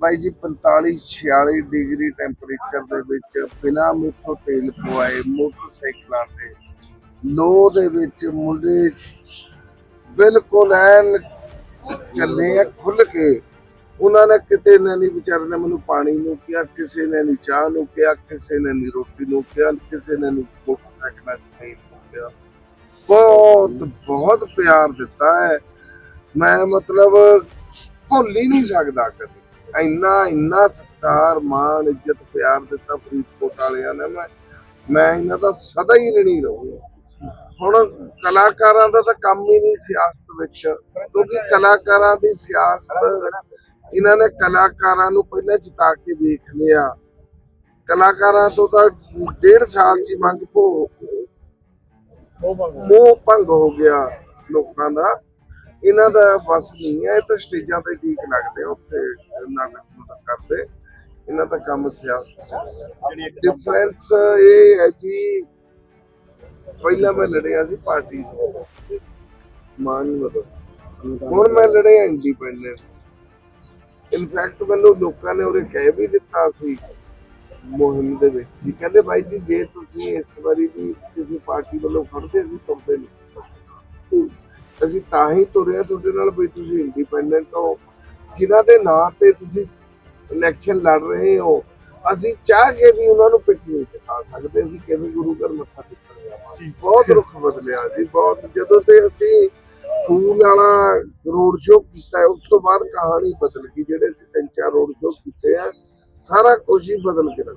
ਬਾਈ ਜੀ 45 46 degree temperature ਦੇ ਵਿੱਚ ਬਿਨਾਂ ਮਿੱਠੋ ਤੇਲ ਪਵਾਏ ਮੋਟਰਸਾਈਕਲਾਂ ਤੇ। ਲੋ ਦੇ ਵਿੱਚ ਮੁੰਡੇ ਬਿਲਕੁਲ ਐਨ ਚੱਲੇ ਆ ਖੁੱਲ ਕੇ। ਉਹਨਾਂ ਨੇ ਕਿਤੇ ਨੇ ਨਹੀਂ, ਵਿਚਾਰੇ ਨੇ ਮੈਨੂੰ ਪਾਣੀ ਨੂੰ ਕਿਹਾ, ਕਿਸੇ ਨੇ ਨਹੀਂ ਚਾਹ ਨੂੰ ਕਿਹਾ, ਕਿਸੇ ਨੇ ਨਹੀਂ ਰੋਟੀ ਨੂੰ ਕਿਹਾ, ਕਿਸੇ ਨੇ ਨਹੀਂ ਮੋਟਰਸਾਈਕਲਾਂ ਤੇ ਤੇਲ ਨੂੰ ਬਹੁਤ ਬਹੁਤ ਪਿਆਰ ਦਿੱਤਾ ਹੈ। ਮੈਂ ਮਤਲਬ ਭੁੱਲ ਹੀ ਨਹੀਂ ਸਕਦਾ ਕਦੇ। ਇੰਨਾ ਇੰਨਾ ਸਤਿਕਾਰ ਮਾਣ ਇੱਜ਼ਤ ਪਿਆਰ ਦਿੱਤਾ ਫਰੀਦਕੋਟ ਵਾਲਿਆਂ ਨੇ। ਮੈਂ ਮੈਂ ਇਹਨਾਂ ਦਾ ਸਦਾ ਹੀ ਰਣੀ ਰਹੂੰਗਾ। ਹੁਣ ਕਲਾਕਾਰਾਂ ਦਾ ਤਾਂ ਕੰਮ ਹੀ ਨਹੀਂ ਸਿਆਸਤ ਵਿੱਚ ਕਿਉਂਕਿ ਕਲਾਕਾਰਾਂ ਦੀ ਸਿਆਸਤ ਇਹਨਾਂ ਨੇ ਕਲਾਕਾਰਾਂ ਨੂੰ ਪਹਿਲਾਂ ਜਿਤਾ ਕੇ ਵੇਖ ਲਿਆ। ਕਲਾਕਾਰਾਂ ਤੋਂ ਤਾਂ ਡੇਢ ਸਾਲ ਹੀ ਮੰਗ ਭੋ ਮੋਹ ਭੰਗ ਹੋ ਗਿਆ ਲੋਕਾਂ ਦਾ। ਇਹਨਾਂ ਦਾ ਬਸ ਨਹੀਂ ਹੈ ਇਹ ਤਾਂ ਸਟੇਜਾਂ ਤੇ ਠੀਕ ਲੱਗਦੇ ਆ, ਉੱਥੇ ਨਾਟਕ ਕਰਦੇ। ਇਹਨਾਂ ਦਾ ਕੰਮ ਸਿਆਸਤ ਡਿਫਰੈਂਸ ਇਹ ਹੈ ਕਿ ਪਹਿਲਾਂ ਮੈਂ ਲੜਿਆ ਸੀ ਪਾਰਟੀ ਮਾਨ ਮਤਲਬ ਹੁਣ ਮੈਂ ਲੜਿਆ ਇੰਡੀਪੈਂਡੈਂਟ ਇਨਫੈਕਟ ਮੈਨੂੰ ਲੋਕਾਂ ਨੇ ਉਹਰੇ ਕਹਿ ਵੀ ਦਿੱਤਾ ਸੀ ਮੁਹਿੰਮ ਦੇ ਵਿੱਚ। ਜੀ ਕਹਿੰਦੇ ਬਾਈ ਜੀ ਜੇ ਤੁਸੀਂ ਇਸ ਵਾਰੀ ਵੀ ਕਿਸੇ ਪਾਰਟੀ ਵੱਲੋਂ ਖੜਦੇ ਸੀ ਤੁਰਦੇ ਨਹੀਂ ਅਸੀਂ ਤਾਂ ਹੀ ਤੁਰੇ ਤੁਹਾਡੇ ਨਾਲ ਵੀ ਤੁਸੀਂ ਇੰਡੀਪੈਂਡੈਂਟ ਹੋ। ਜਿਨ੍ਹਾਂ ਦੇ ਨਾਂ ਤੇ ਤੁਸੀਂ ਇਲੈਕਸ਼ਨ ਲੜ ਰਹੇ ਹੋ ਅਸੀਂ ਚਾਹ ਕੇ ਵੀ ਉਹਨਾਂ ਨੂੰ ਪਿੱਠ ਨਹੀਂ ਦਿਖਾ ਸਕਦੇ। ਅਸੀਂ ਕਿਵੇਂ ਗੁਰੂ ਘਰ ਮੱਥਾ ਟੇਕਣ ਜਾਵਾਂਗੇ? ਬਹੁਤ ਰੁੱਖ ਬਦਲਿਆ ਜੀ ਬਹੁਤ। ਜਦੋਂ ਤੇ ਅਸੀਂ ਫੂਲ ਵਾਲਾ ਰੋਡ ਸ਼ੋਅ ਕੀਤਾ ਉਸ ਤੋਂ ਬਾਅਦ ਕਹਾਣੀ ਬਦਲ ਗਈ। ਜਿਹੜੇ ਅਸੀਂ ਤਿੰਨ ਚਾਰ ਰੋਡ ਸ਼ੋਅ ਕੀਤੇ ਆ ਸਾਰਾ ਕੁਝ ਹੀ ਬਦਲ ਰੱਖ